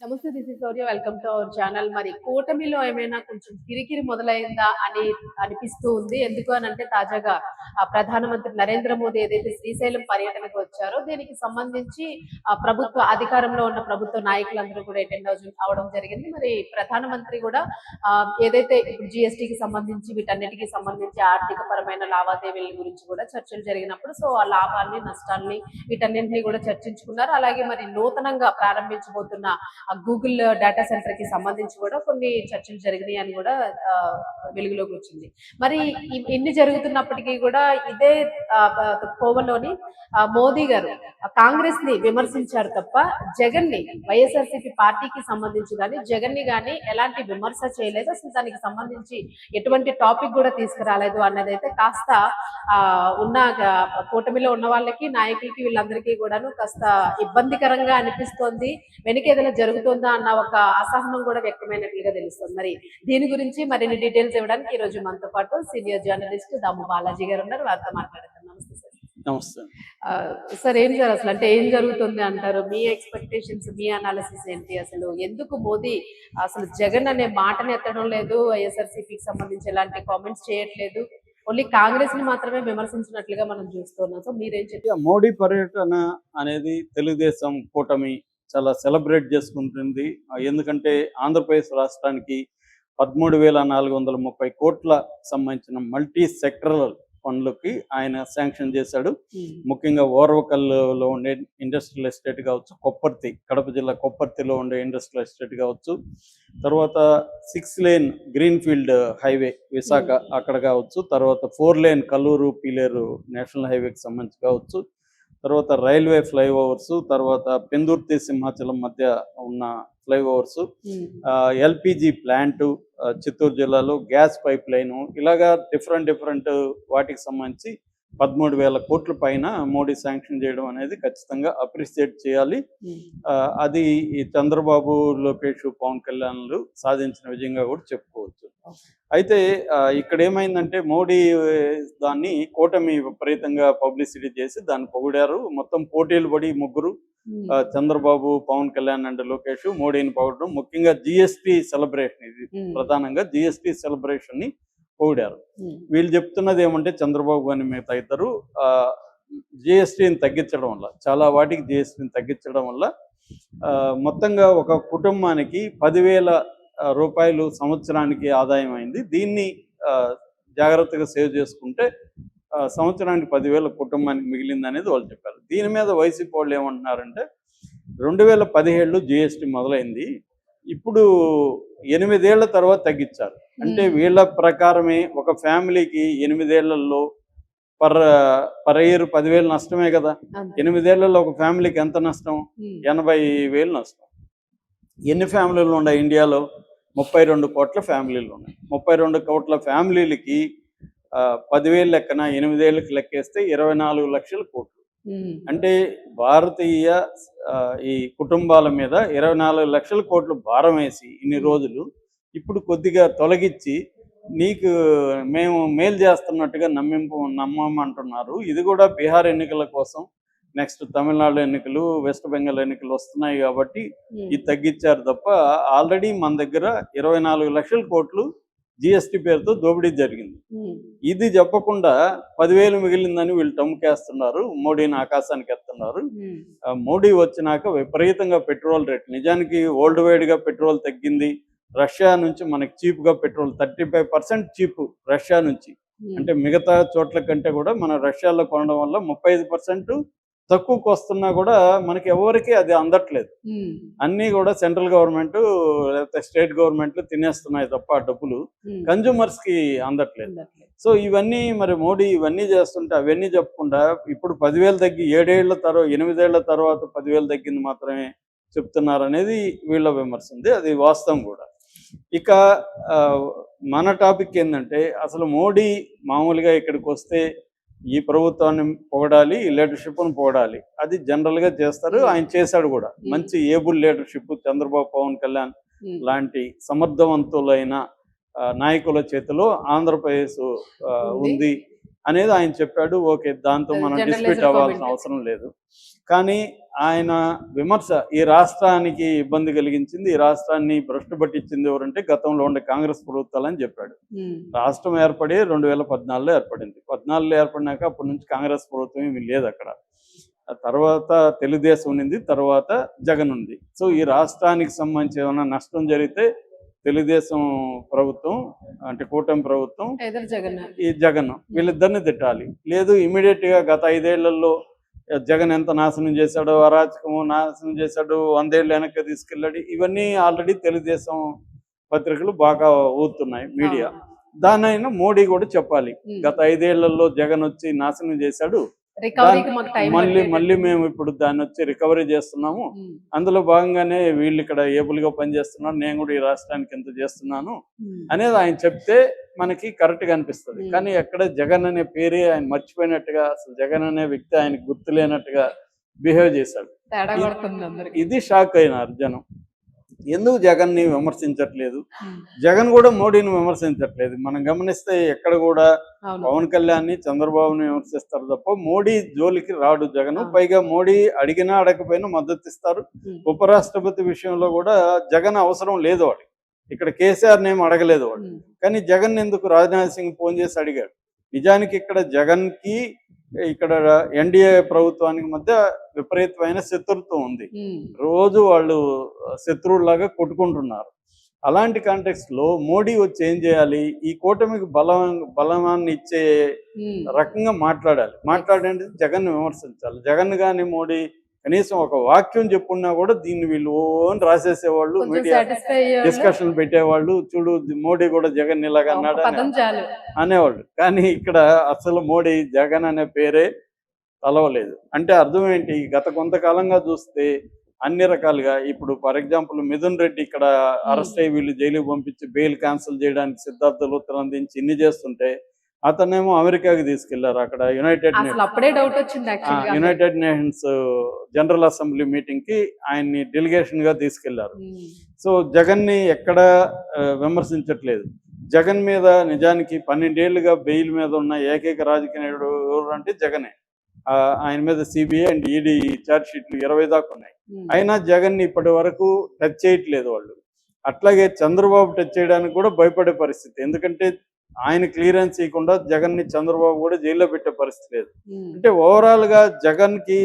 నమస్తే this is Sourya welcome to our channel మరి కూటమిలో ఏమైనా కొంచెం కిరికిరి మొదలైందా అని అనిపిస్తూ ఉంది. ఎందుకు అని అంటే తాజాగా ప్రధానమంత్రి నరేంద్ర మోదీ ఏదైతే శ్రీశైలం పర్యటనకు వచ్చారో దీనికి సంబంధించి ప్రభుత్వ అధికారంలో ఉన్న ప్రభుత్వ నాయకులందరూ కూడా అటెండ్ అవడం జరిగింది. మరి ప్రధానమంత్రి కూడా ఏదైతే ఇప్పుడు జిఎస్టికి సంబంధించి వీటన్నిటికీ సంబంధించి ఆర్థిక పరమైన లావాదేవీల గురించి కూడా చర్చలు జరిగినప్పుడు సో ఆ లాభాల్ని నష్టాల్ని వీటన్నింటినీ కూడా చర్చించుకున్నారు. అలాగే మరి నూతనంగా ప్రారంభించబోతున్న గూగుల్ డేటా సెంటర్కి సంబంధించి కూడా కొన్ని చర్చలు జరిగినాయి అని కూడా వెలుగులోకి వచ్చింది. మరి ఇన్ని జరుగుతున్నప్పటికీ కూడా ఇదే కోవలోని మోదీ గారు కాంగ్రెస్ని విమర్శించారు తప్ప జగన్ని వైఎస్ఆర్సీపీ పార్టీకి సంబంధించి కానీ జగన్ని కానీ ఎలాంటి విమర్శ చేయలేదు. అసలు దానికి సంబంధించి ఎటువంటి టాపిక్ కూడా తీసుకురాలేదు అన్నది అయితే కాస్త ఉన్న కూటమిలో ఉన్న వాళ్ళకి నాయకులకి వీళ్ళందరికీ కూడాను కాస్త ఇబ్బందికరంగా అనిపిస్తోంది. వెనక ఏదైనా జరుగుతుందా అన్న ఒక అసహనం కూడా వ్యక్తమైనట్లుగా తెలుస్తుంది. మరి దీని గురించి మరిన్ని డీటెయిల్స్ ఇవ్వడానికి ఈ రోజు మనతో పాటు సీనియర్ జర్నలిస్ట్ దాము బాలాజీ గారు ఉన్నారు. వారితో మాట్లాడతాం నమస్తే సార్. నమస్తే. సార్ ఏం సార్ అసలు అంటే ఏం జరుగుతుంది అంటారు? మీ ఎక్స్పెక్టేషన్స్ మీ అనాలిసిస్ ఏంటి అసలు? ఎందుకు మోదీ అసలు జగన్ అనే మాటని ఎత్తడం లేదు? వైఎస్ఆర్సీపీకి సంబంధించి ఎలాంటి కామెంట్స్ చేయట్లేదు? ఓన్లీ కాంగ్రెస్ని మాత్రమే విమర్శించినట్లుగా మనం చూస్తున్నాం. సో మీరేం ఇక మోడీ పర్యటన అనేది తెలుగుదేశం కూటమి చాలా సెలబ్రేట్ చేసుకుంటుంది. ఎందుకంటే ఆంధ్రప్రదేశ్ రాష్ట్రానికి పదమూడు వేల నాలుగు వందల ముప్పై కోట్ల సంబంధించిన మల్టీ సెక్టరల్ పనులకి ఆయన శాంక్షన్ చేశాడు. ముఖ్యంగా ఓర్వకల్లో ఉండే ఇండస్ట్రియల్ ఎస్టేట్ కావచ్చు కొప్పర్తి కడప జిల్లా కొప్పర్తిలో ఉండే ఇండస్ట్రియల్ ఎస్టేట్ కావచ్చు. తర్వాత six lane greenfield highway Visakha అక్కడ కావచ్చు. తర్వాత four lane Kalluru Peeleru national హైవేకి సంబంధించి కావచ్చు. తర్వాత రైల్వే ఫ్లైఓవర్స్ తర్వాత పెందుర్తి సింహాచలం మధ్య ఉన్న ఫ్లైఓవర్స్ ఎల్పిజి ప్లాంట్ చిత్తూరు జిల్లాలో గ్యాస్ పైప్ లైన్ ఇలాగా డిఫరెంట్ డిఫరెంట్ వాటికి సంబంధించి పదమూడు వేల కోట్ల పైన మోడీ శాంక్షన్ చేయడం అనేది ఖచ్చితంగా అప్రిషియేట్ చేయాలి. అది ఈ చంద్రబాబు లోకేష్ పవన్ కళ్యాణ్లు సాధించిన విజయంగా కూడా చెప్పుకోవచ్చు. అయితే ఇక్కడ ఏమైందంటే మోడీ దాన్ని కూటమి విపరీతంగా పబ్లిసిటీ చేసి దాన్ని పొగిడారు. మొత్తం పోటీలు పడి ముగ్గురు చంద్రబాబు పవన్ కళ్యాణ్ అండ్ లోకేష్ మోడీని పొగడడం. ముఖ్యంగా జిఎస్టి సెలబ్రేషన్ ఇది ప్రధానంగా జిఎస్టి సెలబ్రేషన్ పొగిడారు. వీళ్ళు చెప్తున్నది ఏమంటే చంద్రబాబు గారిని మిగతా ఇద్దరు జిఎస్టీని తగ్గించడం వల్ల చాలా వాటికి జిఎస్టీని తగ్గించడం వల్ల మొత్తంగా ఒక కుటుంబానికి పదివేల రూపాయలు సంవత్సరానికి ఆదాయం అయింది. దీన్ని జాగ్రత్తగా సేవ్ చేసుకుంటే సంవత్సరానికి పదివేల కుటుంబానికి మిగిలింది అనేది వాళ్ళు చెప్పారు. దీని మీద వైసీపీ వాళ్ళు ఏమంటున్నారంటే రెండు వేల పదిహేడులో జిఎస్టీ మొదలైంది. ఇప్పుడు ఎనిమిదేళ్ళ తర్వాత తగ్గించారు. అంటే వీళ్ళ ప్రకారమే ఒక ఫ్యామిలీకి ఎనిమిదేళ్ళలో పర్ పర్ ఇయర్ పదివేలు నష్టమే కదా. ఎనిమిదేళ్ళలో ఒక ఫ్యామిలీకి ఎంత నష్టం? ఎనభై వేలు నష్టం. ఎన్ని ఫ్యామిలీలు ఉన్నాయి ఇండియాలో? ముప్పై రెండు కోట్ల ఫ్యామిలీలు ఉన్నాయి. ముప్పై రెండు కోట్ల ఫ్యామిలీలకి పదివేలు లెక్కన ఎనిమిదేళ్ళకి లెక్కేస్తే ఇరవై నాలుగు లక్షల కోట్లు. అంటే భారతీయ ఈ కుటుంబాల మీద ఇరవై నాలుగు లక్షల కోట్లు భారం వేసి ఇన్ని రోజులు ఇప్పుడు కొద్దిగా తొలగించి నీకు మేము మేలు చేస్తున్నట్టుగా నమ్మింపు నమ్మమంటున్నారు. ఇది కూడా బీహార్ ఎన్నికల కోసం నెక్స్ట్ తమిళనాడు ఎన్నికలు వెస్ట్ బెంగాల్ ఎన్నికలు వస్తున్నాయి కాబట్టి ఇది తగ్గించారు తప్ప ఆల్రెడీ మన దగ్గర ఇరవై నాలుగు లక్షల కోట్లు జిఎస్టి పేరుతో దోపిడీ జరిగింది. ఇది చెప్పకుండా పదివేలు మిగిలిందని వీళ్ళు టమ్ముకేస్తున్నారు. మోడీని ఆకాశానికి ఎత్తున్నారు. మోడీ వచ్చినాక విపరీతంగా పెట్రోల్ రేట్. నిజానికి ఓల్డ్ వైడ్గా పెట్రోల్ తగ్గింది. రష్యా నుంచి మనకి చీప్గా petrol thirty five percent cheap Russia నుంచి. అంటే మిగతా చోట్ల కంటే కూడా మన రష్యాలో కొనడం వల్ల ముప్పై ఐదు పర్సెంట్ తక్కువకు వస్తున్నా కూడా మనకి ఎవరికి అది అందట్లేదు. అన్నీ కూడా సెంట్రల్ గవర్నమెంట్ లేకపోతే స్టేట్ గవర్నమెంట్లు తినేస్తున్నాయి తప్ప డబ్బులు. కన్జ్యూమర్స్కి అందట్లేదు. సో ఇవన్నీ మరి మోడీ ఇవన్నీ చేస్తుంటే అవన్నీ చెప్పకుండా ఇప్పుడు పదివేలు తగ్గి ఏడేళ్ళ తర్వాత ఎనిమిదేళ్ళ తర్వాత పదివేలు తగ్గింది మాత్రమే చెప్తున్నారు అనేది వీళ్ళ విమర్శ ఉంది. అది వాస్తవం కూడా. ఇక మన టాపిక్ ఏంటంటే అసలు మోడీ మామూలుగా ఇక్కడికి వస్తే ఈ ప్రభుత్వాన్ని పొగడాలి ఈ లీడర్షిప్ను పొగడాలి. అది జనరల్గా చేస్తారు ఆయన చేశాడు కూడా. మంచి ఏబుల్ లీడర్షిప్ చంద్రబాబు పవన్ కళ్యాణ్ లాంటి సమర్థవంతులైన నాయకుల చేతిలో ఆంధ్రప్రదేశ్ ఉంది. ఉంది అనేది ఆయన చెప్పాడు ఓకే దాంతో మనం డిస్ప్యూట్ అవ్వాల్సిన. అవసరం లేదు. కానీ ఆయన విమర్శ ఈ రాష్ట్రానికి ఇబ్బంది కలిగించింది ఈ రాష్ట్రాన్ని భ్రష్టు పట్టించింది ఎవరంటే గతంలో ఉండే కాంగ్రెస్ ప్రభుత్వాలు అని చెప్పాడు. రాష్ట్రం ఏర్పడి రెండు వేల పద్నాలుగులో ఏర్పడింది. పద్నాలుగులో ఏర్పడినాక అప్పటి నుంచి కాంగ్రెస్ ప్రభుత్వం ఏమీ లేదు అక్కడ. తర్వాత తెలుగుదేశం ఉన్నింది తర్వాత జగన్ ఉంది. సో ఈ రాష్ట్రానికి సంబంధించి ఏమైనా నష్టం జరిగితే తెలుగుదేశం ప్రభుత్వం అంటే కూటమి ప్రభుత్వం ఈ జగన్ వీళ్ళిద్దరిని తిట్టాలి. లేదు ఇమీడియట్గా గత ఐదేళ్ళలో జగన్ ఎంత నాశనం చేశాడో అరాచకము నాశనం చేశాడు వందేళ్ళు వెనక్కి తీసుకెళ్ళాడు ఇవన్నీ ఆల్రెడీ తెలుగుదేశం పత్రికలు బాగా ఊతున్నాయి మీడియా. దానైనా మోడీ కూడా చెప్పాలి. గత ఐదేళ్ళలో జగన్ వచ్చి నాశనం చేశాడు మళ్ళీ మళ్ళీ మేము ఇప్పుడు దాన్ని వచ్చి రికవరీ చేస్తున్నాము. అందులో భాగంగానే వీళ్ళు ఇక్కడ ఏబుల్గా పనిచేస్తున్నారు. నేను కూడా ఈ రాష్ట్రానికి ఎంత చేస్తున్నాను అనేది ఆయన చెప్తే మనకి కరెక్ట్గా అనిపిస్తుంది. కానీ ఎక్కడ జగన్ అనే పేరే ఆయన మర్చిపోయినట్టుగా అసలు జగన్ అనే వ్యక్తి ఆయనకు గుర్తు లేనట్టుగా బిహేవ్ చేశాడు ఇది షాక్ అయినారు జనం ఎందుకు జగన్ని విమర్శించట్లేదు జగన్ కూడా మోడీని విమర్శించట్లేదు. మనం గమనిస్తే ఎక్కడ కూడా పవన్ కళ్యాణ్ని చంద్రబాబుని విమర్శిస్తారు తప్ప మోడీ జోలికి రాడు జగన్. పైగా మోడీ అడిగినా అడగకపోయినా మద్దతు ఇస్తారు ఉపరాష్ట్రపతి విషయంలో కూడా జగన్ అవసరం లేదు వాడు ఇక్కడ కేసీఆర్ నేమ్ అడగలేదు వాడు. కానీ జగన్ ఎందుకు రాజ్నాథ్ సింగ్ ఫోన్ చేసి అడిగాడు? నిజానికి ఇక్కడ జగన్కి ఇక్కడ ఎన్డీఏ ప్రభుత్వానికి మధ్య విపరీతమైన శత్రుత్వం ఉంది. రోజు వాళ్ళు శత్రువులాగా కొట్టుకుంటున్నారు. అలాంటి కాంటెక్స్ట్లో మోడీ వచ్చి ఏం చేయాలి? ఈ కూటమికి బలం బలమాన్ని ఇచ్చే. రకంగా మాట్లాడాలి. మాట్లాడంటే? జగన్ విమర్శించాలి. జగన్ గాని మోడీ కనీసం ఒక వాక్యం చెప్పున్నా కూడా దీన్ని వీళ్ళు ఓన్ రాసేసేవాళ్ళు మీడియా డిస్కషన్ పెట్టేవాళ్ళు. చూడు మోడీ కూడా జగన్ ఇలాగ అన్నాడు అని అనేవాళ్ళు. కానీ ఇక్కడ అసలు మోడీ జగన్ అనే పేరే తలవలేదు. అంటే అర్థం ఏంటి? గత కొంతకాలంగా చూస్తే అన్ని రకాలుగా ఇప్పుడు ఫర్ ఎగ్జాంపుల్ మిథున్ రెడ్డి ఇక్కడ అరెస్ట్ అయ్యి వీళ్ళు జైలుకి పంపించి బెయిల్ క్యాన్సిల్ చేయడానికి సిద్ధార్థ ఉత్తరం అందించి ఇన్ని చేస్తుంటే అతనేమో అమెరికాకి తీసుకెళ్ళారు అక్కడ యునైటెడ్ అసలు అప్పుడే డౌట్ వచ్చింది యాక్చువల్గా యునైటెడ్ నేషన్స్ జనరల్ అసెంబ్లీ మీటింగ్కి ఆయన్ని డెలిగేషన్గా తీసుకెళ్ళారు. సో జగన్ని ఎక్కడ విమర్శించట్లేదు. జగన్ మీద నిజానికి పన్నెండేళ్ళుగా బెయిల్ మీద ఉన్న ఏకైక రాజకీయ నాయకుడు ఎవరు అంటే జగనే. ఆయన మీద సిబిఐ అండ్ ఈడీ ఛార్జ్ షీట్లు ఇరవై దాకా ఉన్నాయి. అయినా జగన్ని ఇప్పటి వరకు టచ్ చేయట్లేదు వాళ్ళు. అట్లాగే చంద్రబాబు టచ్ చేయడానికి కూడా భయపడే పరిస్థితి. ఎందుకంటే ఆయన క్లియరెన్స్ ఇవ్వకుండా జగన్ని చంద్రబాబు కూడా జైల్లో పెట్టే పరిస్థితి లేదు. అంటే ఓవరాల్గా జగన్కి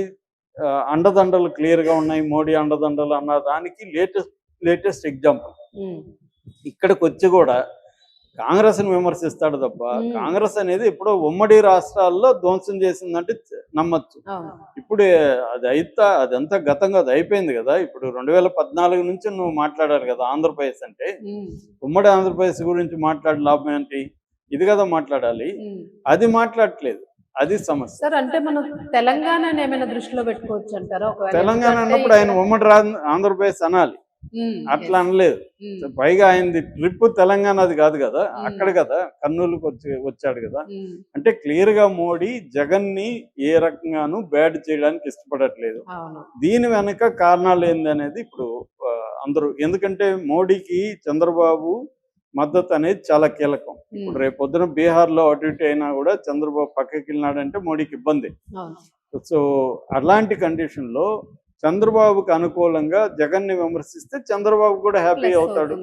అండదండలు క్లియర్గా ఉన్నాయి. మోడీ అండదండలు అన్న దానికి లేటెస్ట్ లేటెస్ట్ ఎగ్జాంపుల్ ఇక్కడికి వచ్చి కూడా కాంగ్రెస్ని విమర్శిస్తాడు తప్ప. కాంగ్రెస్ అనేది ఎప్పుడో ఉమ్మడి రాష్ట్రాల్లో ధ్వంసం చేసిందంటే నమ్మచ్చు. ఇప్పుడు అది అయితా అదంతా గతంగా అది అయిపోయింది కదా. ఇప్పుడు రెండు వేల పద్నాలుగు నుంచి నువ్వు మాట్లాడారు కదా ఆంధ్రప్రదేశ్ అంటే. ఉమ్మడి ఆంధ్రప్రదేశ్ గురించి మాట్లాడే లాభం ఏంటి? ఇది కదా మాట్లాడాలి. అది మాట్లాడట్లేదు. అది సమస్య. సార్ అంటే మనం తెలంగాణని ఏమైనా దృష్టిలో పెట్టుకోవచ్చు అంటారా? తెలంగాణ అన్నప్పుడు ఆయన ఉమ్మడి ఆంధ్రప్రదేశ్ అనాలి. అట్లా. అనలేదు. పైగా ఆయనది ట్రిప్ తెలంగాణది కాదు కదా. అక్కడ కదా కర్నూలుకి వచ్చి వచ్చాడు కదా. అంటే క్లియర్గా మోడీ జగన్ని ఏ రకంగానూ బ్యాడ్ చేయడానికి ఇష్టపడట్లేదు. దీని వెనక కారణాలు ఏందనేది ఇప్పుడు ఆ, అందరూ ఎందుకంటే మోడీకి చంద్రబాబు మద్దతు అనేది చాలా కీలకం. ఇప్పుడు ఉమ్, రేపు పొద్దున బీహార్లో అటు ఇటు అయినా కూడా చంద్రబాబు పక్కకి వెళ్ళినాడంటే మోడీకి ఇబ్బంది. సో అలాంటి కండిషన్లో చంద్రబాబుకి అనుకూలంగా జగన్ని విమర్శిస్తే చంద్రబాబు కూడా హ్యాపీ అవుతాడు.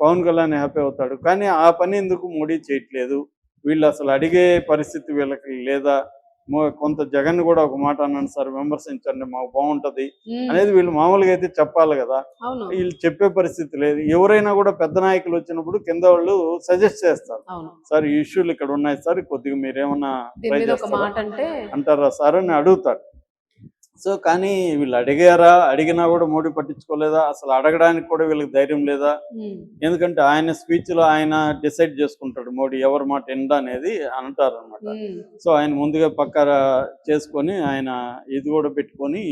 పవన్ కళ్యాణ్ హ్యాపీ అవుతాడు. కానీ ఆ పని ఎందుకు మోడీ చేయట్లేదు? వీళ్ళు అసలు అడిగే పరిస్థితి వీళ్ళకి లేదా? కొంత జగన్ కూడా ఒక మాట అన్నాను సార్ విమర్శించండి మాకు బాగుంటది. అనేది వీళ్ళు మామూలుగా అయితే చెప్పాలి కదా. వీళ్ళు చెప్పే పరిస్థితి లేదు. ఎవరైనా కూడా పెద్ద నాయకులు వచ్చినప్పుడు కింద వాళ్ళు సజెస్ట్ చేస్తారు. సార్ ఈ ఇష్యూలు ఇక్కడ ఉన్నాయి సార్ కొద్దిగా మీరేమన్నా అంటారా సార్ అని అడుగుతాడు సో కానీ వీళ్ళు అడిగారా? అడిగినా కూడా మోడీ పట్టించుకోలేదా? అసలు అడగడానికి కూడా వీళ్ళకి ధైర్యం లేదా? ఎందుకంటే ఆయన స్పీచ్లో ఆయన డిసైడ్ చేసుకుంటాడు మోడీ ఎవరి మాట ఎండ అనేది అంటారు అనమాట సో ఆయన ముందుగా పక్క చేసుకొని ఆయన ఇది కూడా పెట్టుకొని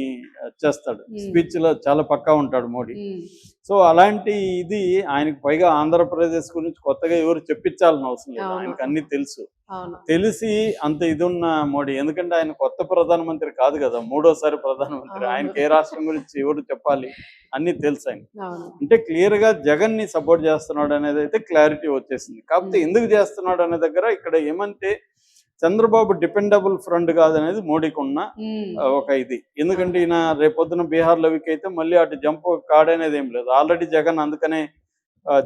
చేస్తాడు. స్పీచ్లో చాలా పక్కా ఉంటాడు మోడీ. సో అలాంటి ఇది ఆయనకు పైగా ఆంధ్రప్రదేశ్ గురించి కొత్తగా ఎవరు చెప్పించాలని అవసరం లేదు. ఆయనకు అన్ని తెలుసు. తెలిసి అంత ఇది ఉన్న మోడీ ఎందుకంటే ఆయన కొత్త ప్రధానమంత్రి కాదు కదా మూడోసారి ప్రధానమంత్రి. ఆయనకి ఏ రాష్ట్రం గురించి ఎవరు చెప్పాలి? అన్ని తెలుసు ఆయన అంటే క్లియర్గా జగన్ని సపోర్ట్ చేస్తున్నాడు అనేది అయితే క్లారిటీ వచ్చేసింది. కాకపోతే. ఎందుకు చేస్తున్నాడు అనే దగ్గర ఇక్కడ ఏమంటే చంద్రబాబు డిపెండబుల్ ఫ్రెండ్ కాదనేది మోడీకి ఉన్న ఒక ఇది. ఎందుకంటే ఈయన రేపొద్దున బీహార్ లవికి అయితే మళ్ళీ అటు జంప్ కాడనేది ఏం లేదు. ఆల్రెడీ జగన్ అందుకనే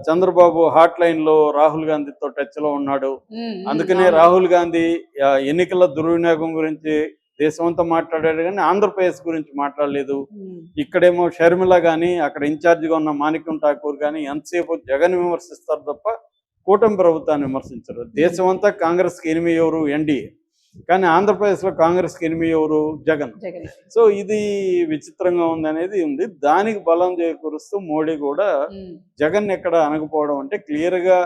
చంద్రబాబు హాట్ లైన్లో రాహుల్ గాంధీతో టచ్లో ఉన్నాడు. అందుకనే. రాహుల్ గాంధీ ఎన్నికల దుర్వినియోగం గురించి దేశమంతా మాట్లాడాడు కానీ ఆంధ్రప్రదేశ్ గురించి మాట్లాడలేదు. ఇక్కడేమో షర్మిల కానీ అక్కడ ఇన్ఛార్జిగా ఉన్న మాణిక్యం ఠాకూర్ కానీ ఎంతసేపు జగన్ విమర్శిస్తారు తప్ప కూటమి ప్రభుత్వాన్ని విమర్శించరు. దేశమంతా కాంగ్రెస్కి ఎనిమిది ఎవరు? ఎన్డీఏ. కానీ ఆంధ్రప్రదేశ్లో కాంగ్రెస్కి ఎనిమిది ఎవరు? జగన్. సో ఇది విచిత్రంగా ఉంది అనేది ఉంది. దానికి బలం చేకూరుస్తూ మోడీ కూడా జగన్ ఎక్కడ అనకపోవడం అంటే క్లియర్గా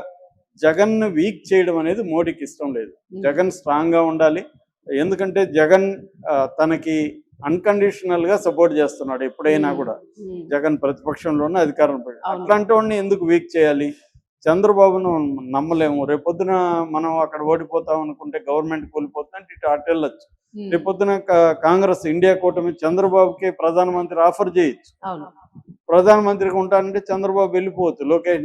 జగన్ వీక్ చేయడం అనేది మోడీకి ఇష్టం లేదు. జగన్ స్ట్రాంగ్గా ఉండాలి. ఎందుకంటే జగన్ తనకి అన్కండిషనల్గా సపోర్ట్ చేస్తున్నాడు ఎప్పుడైనా కూడా. జగన్ ప్రతిపక్షంలోనే అధికారం. అట్లాంటి వాడిని ఎందుకు వీక్ చేయాలి? చంద్రబాబును నమ్మలేము. రేపొద్దున మనం అక్కడ ఓడిపోతాం అనుకుంటే గవర్నమెంట్ కూలిపోతుందంటే ఇటు అటు వెళ్ళొచ్చు. రేపొద్దున కాంగ్రెస్ ఇండియా కూటమి చంద్రబాబుకి ప్రధానమంత్రి ఆఫర్ చేయొచ్చు. అవును. ప్రధానమంత్రిగా ఉంటానంటే చంద్రబాబు వెళ్ళిపోవచ్చు. లోకేష్